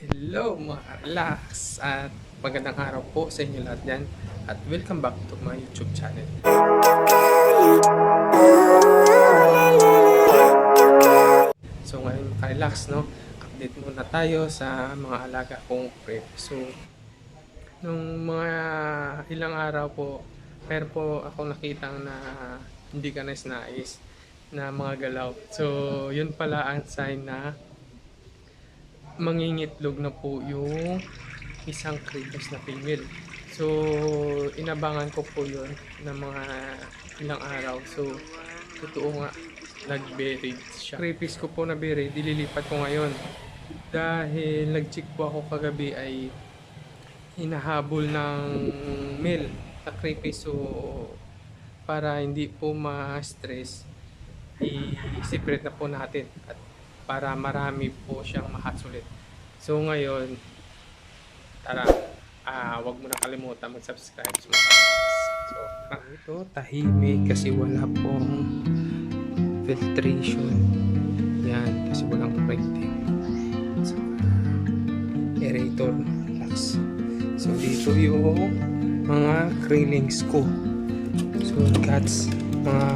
Hello mga relax at magandang araw po sa inyo lahat yan at welcome back to my YouTube channel. So ngayon mga relax no, update muna tayo sa mga alaga kong prep. So nung mga ilang araw po, meron po ako nakitang na hindi ka nais nais na mga galaw. So yun pala ang sign na mangingitlog na po yung isang critters na female. So, inabangan ko po yun ng mga ilang araw. So, totoo nga, nag-buried siya. Creepies ko po na buried, dililipat ko ngayon. Dahil nag-check po ako kagabi ay hinahabol ng male na creepies. So, para hindi po ma-stress, i-separate na po natin at para marami po siyang mahatch ulit. So ngayon, tara, ah wag mo na kalimutan mag-subscribe sa So, ito, tahimik kasi wala pong filtration. Yan, kasi walang rating. So, aerator, relax. So, dito yung mga krillings ko. So, cats, mga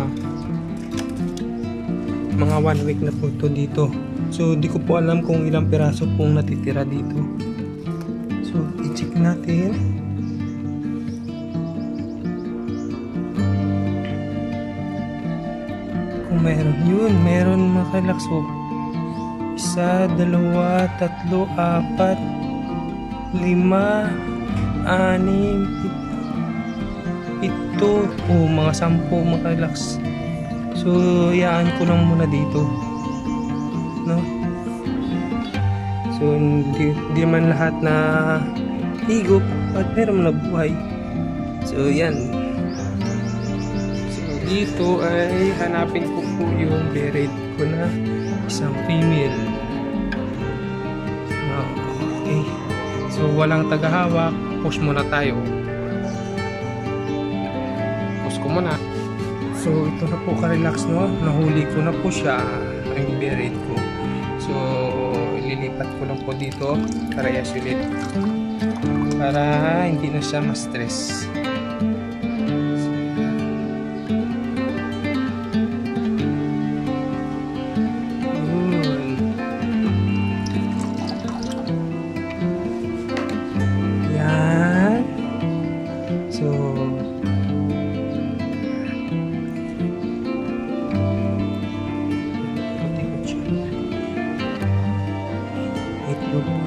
mga one week na po ito dito. So, di ko po alam kung ilang piraso pong natitira dito. So, i-check natin. Kung meron yun, meron mga po. Isa, dalawa, tatlo, apat, lima, anim, pit- pito, o mga sampu mga relax. So, yaan ko lang muna dito. No? So, hindi, hindi man lahat na higop at meron na buhay. So, yan. So, dito ay hanapin ko po yung buried ko na isang female. Ah, Okay. So, walang tagahawak. Push muna tayo. Push ko muna. So, ito na po ka-relax, no? Nahuli ko na po siya. Ang buried ko. So, ililipat ko lang po dito. Parehas ulit. Para hindi na siya ma-stress. Thank you.